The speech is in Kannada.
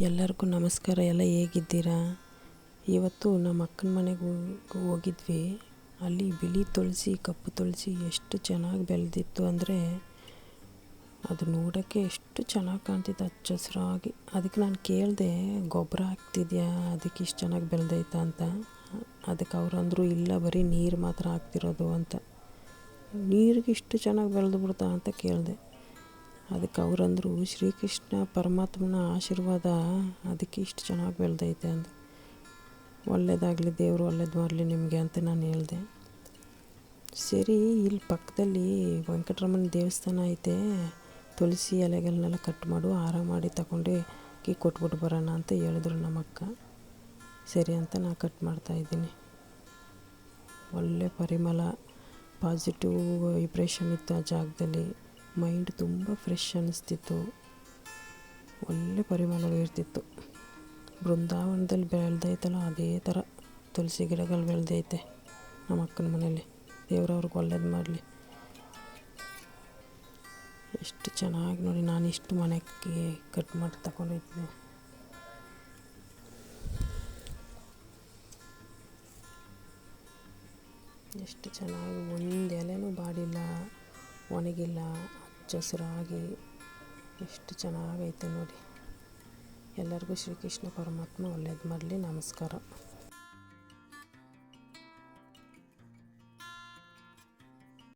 ಎಲ್ಲರಿಗೂ ನಮಸ್ಕಾರ. ಎಲ್ಲ ಹೇಗಿದ್ದೀರಾ? ಇವತ್ತು ನಮ್ಮ ಅಕ್ಕನ ಮನೆಗೆ ಹೋಗಿದ್ವಿ. ಅಲ್ಲಿ ಬಿಳಿ ತುಳಸಿ, ಕಪ್ಪು ತುಳಸಿ ಎಷ್ಟು ಚೆನ್ನಾಗಿ ಬೆಳೆದಿತ್ತು ಅಂದರೆ ಅದು ನೋಡೋಕ್ಕೆ ಎಷ್ಟು ಚೆನ್ನಾಗಿ ಕಾಣ್ತಿತ್ತು ಹಚ್ಚ ಹಸಿರಾಗಿ ಅದಕ್ಕೆ ನಾನು ಕೇಳಿದೆ, ಗೊಬ್ಬರ ಹಾಕ್ತಿದ್ಯಾ? ಅದಕ್ಕೆ ಇಷ್ಟು ಚೆನ್ನಾಗಿ ಬೆಳೆದೈತಾ ಅಂತ? ಅದಕ್ಕೆ ಅವ್ರು ಅಂದರು ಇಲ್ಲ ಬರೀ ನೀರು ಮಾತ್ರ ಹಾಕ್ತಿರೋದು ಅಂತ. ನೀರಿಗೆ ಇಷ್ಟು ಚೆನ್ನಾಗಿ ಬೆಳೆದು ಬಿಡ್ತಾ ಅಂತ ಕೇಳಿದೆ. ಅದಕ್ಕೆ ಅವರಂದರು ಶ್ರೀಕೃಷ್ಣ ಪರಮಾತ್ಮನ ಆಶೀರ್ವಾದ ಅದಕ್ಕೆ ಇಷ್ಟು ಚೆನ್ನಾಗಿ ಬೆಳೆದೈತೆ ಅಂದ ಒಳ್ಳೇದಾಗಲಿ, ದೇವರು ಒಳ್ಳೇದು ಮಾಡಲಿ ನಿಮಗೆ ಅಂತ ನಾನು ಹೇಳಿದೆ. ಸರಿ, ಇಲ್ಲಿ ಪಕ್ಕದಲ್ಲಿ ವೆಂಕಟರಮಣ ದೇವಸ್ಥಾನ ಐತೆ. ತುಳಸಿ ಎಲೆಗಳನ್ನೆಲ್ಲ ಕಟ್ ಮಾಡು ಹಾರ ಮಾಡಿ ತಗೊಂಡು ಕಿ ಕೊಟ್ಬಿಟ್ಟು ಬರೋಣ ಅಂತ ಹೇಳಿದ್ರು ನಮ್ಮ ಅಕ್ಕ ಸರಿ ಅಂತ ನಾನು ಕಟ್ ಮಾಡ್ತಾಯಿದ್ದೀನಿ ಒಳ್ಳೆ ಪರಿಮಳ ಪಾಸಿಟಿವ್ ವೈಬ್ರೇಷನ್ ಇತ್ತು ಆ ಜಾಗದಲ್ಲಿ. ಮೈಂಡ್ ತುಂಬ ಫ್ರೆಶ್ ಅನ್ನಿಸ್ತಿತ್ತು ಒಳ್ಳೆ ಪರಿಮಳ ಬೀರ್ತಿತ್ತು ಬೃಂದಾವನದಲ್ಲಿ ಬೆಳೆದೈತಲ್ಲ, ಅದೇ ಥರ ತುಳಸಿ ಗಿಡಗಳು ಬೆಳೆದೈತೆ ನಮ್ಮ ಅಕ್ಕನ ಮನೇಲಿ ದೇವ್ರವ್ರಿಗೆ ಒಳ್ಳೇದು ಮಾಡಲಿ. ಎಷ್ಟು ಚೆನ್ನಾಗಿ ನೋಡಿ ನಾನು ಇಷ್ಟು ಮನೆಗೆ ಕಟ್ ಮಾಡಿ ತಗೊಂಡಿದ್ದೀನಿ ಎಷ್ಟು ಚೆನ್ನಾಗಿ ಒಂದು ಎಲೆನೂ ಬಾಡಿಲ್ಲ, ಒಣಗಿಲ್ಲ. ಹಚ್ಚ ಹಸಿರಾಗಿ ಎಷ್ಟು ಚೆನ್ನಾಗೈತೆ ನೋಡಿ. ಎಲ್ಲರಿಗೂ ಶ್ರೀಕೃಷ್ಣ ಪರಮಾತ್ಮ ಒಳ್ಳೇದು ಮಾಡಲಿ. ನಮಸ್ಕಾರ.